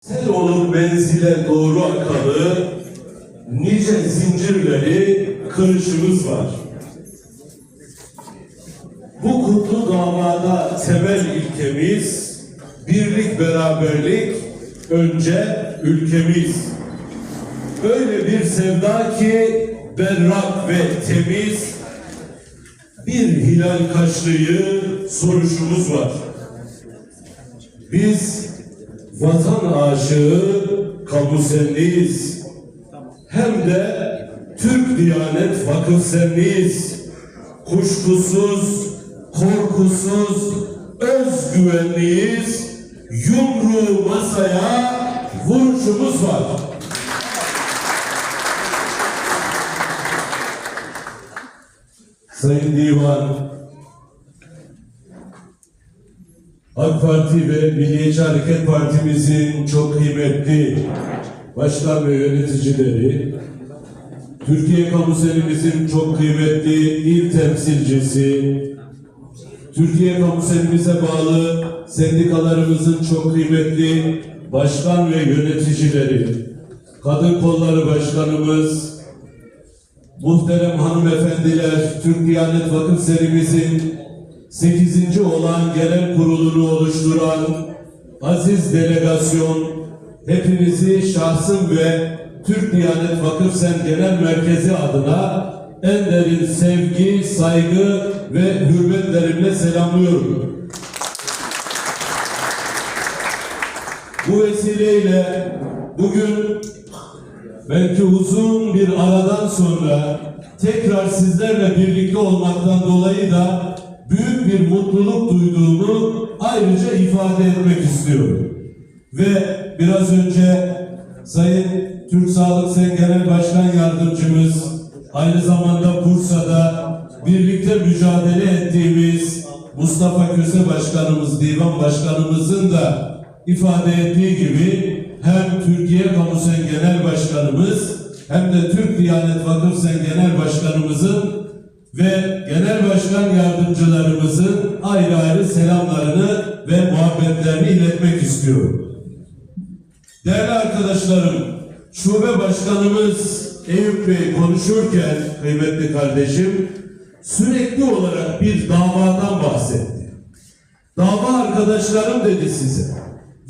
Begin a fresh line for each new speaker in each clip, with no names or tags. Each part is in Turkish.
Sel olur menzile doğru akalı, nice zincirleri kırışımız var. Bu kutlu davada temel ilkemiz, birlik beraberlik, önce ülkemiz. Öyle bir sevda ki berrak ve temiz, bir hilal kaşlıyı soruşumuz var. Biz vatan aşığı kamusenliyiz. Hem de Türk Diyanet Vakıfsenliyiz. Kuşkusuz, korkusuz, özgüvenliyiz. Yumruğu masaya vuruşumuz var. Sayın Divan, AK Parti ve Milliyetçi Hareket Partimizin çok kıymetli başkan ve yöneticileri, Türkiye Kamuserimizin çok kıymetli il temsilcisi, Türkiye Kamuserimize bağlı sendikalarımızın çok kıymetli başkan ve yöneticileri, Kadın Kolları Başkanımız, muhterem hanımefendiler, Türk Diyanet Vakıf Serimizin 8. olan genel kurulunu oluşturan aziz delegasyon, hepinizi şahsım ve Türk Diyanet Vakıf Sen Genel Merkezi adına en derin sevgi, saygı ve hürmetlerimle selamlıyorum. Bu vesileyle bugün belki uzun bir aradan sonra tekrar sizlerle birlikte olmaktan dolayı da bir mutluluk duyduğumu ayrıca ifade etmek istiyorum. Ve biraz önce Sayın Türk Sağlık Sen Genel Başkan Yardımcımız aynı zamanda Bursa'da birlikte mücadele ettiğimiz Mustafa Köse Başkanımız, Divan Başkanımızın da ifade ettiği gibi hem Türkiye Kamu Sen Genel Başkanımız hem de Türk Diyanet Vakıf Sen Genel Başkanımızın ve Genel Başkan Yardımcılarımızın ayrı ayrı selamlarını ve muhabbetlerini iletmek istiyorum. Değerli arkadaşlarım, Şube Başkanımız Eyüp Bey konuşurken kıymetli kardeşim sürekli olarak bir davadan bahsetti. Dava arkadaşlarım dedi size.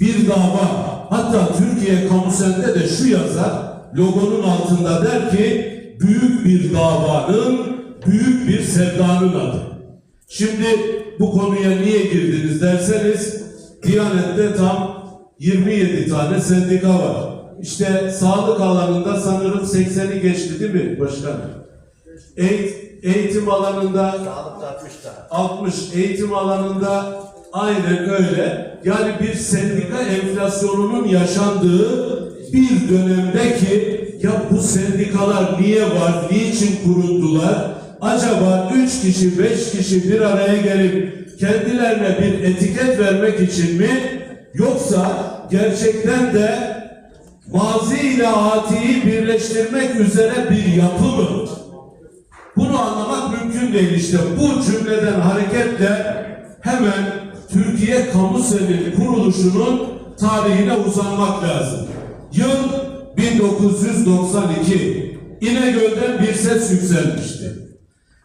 Bir dava. Hatta Türkiye Kamusen'de de şu yazar logonun altında der ki büyük bir davanın büyük bir sevdanın adı. Şimdi bu konuya niye girdiniz derseniz Diyanet'te tam 27 tane sendika var. İşte sağlık alanında sanırım 80'i geçti değil mi başkanım? Eğit- eğitim alanında
Sağlıkta 60'ta.
60 eğitim alanında aynen öyle. Yani bir sendika enflasyonunun yaşandığı bir dönemde ki ya bu sendikalar niye var, niçin kuruldular? Acaba üç kişi, beş kişi bir araya gelip kendilerine bir etiket vermek için mi? Yoksa gerçekten de mazi ile atiyi birleştirmek üzere bir yapı mı? Bunu anlamak mümkün değil işte. Bu cümleden hareketle hemen Türkiye Kamu Senedi kuruluşunun tarihine uzanmak lazım. Yıl 1992. İnegöl'den bir ses yükselmişti.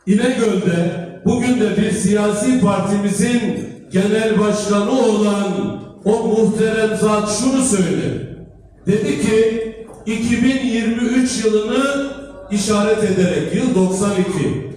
İnegöl'de bugün de bir siyasi partimizin genel başkanı olan o muhterem zat şunu söyledi. Dedi ki 2023 yılını işaret ederek yıl 92.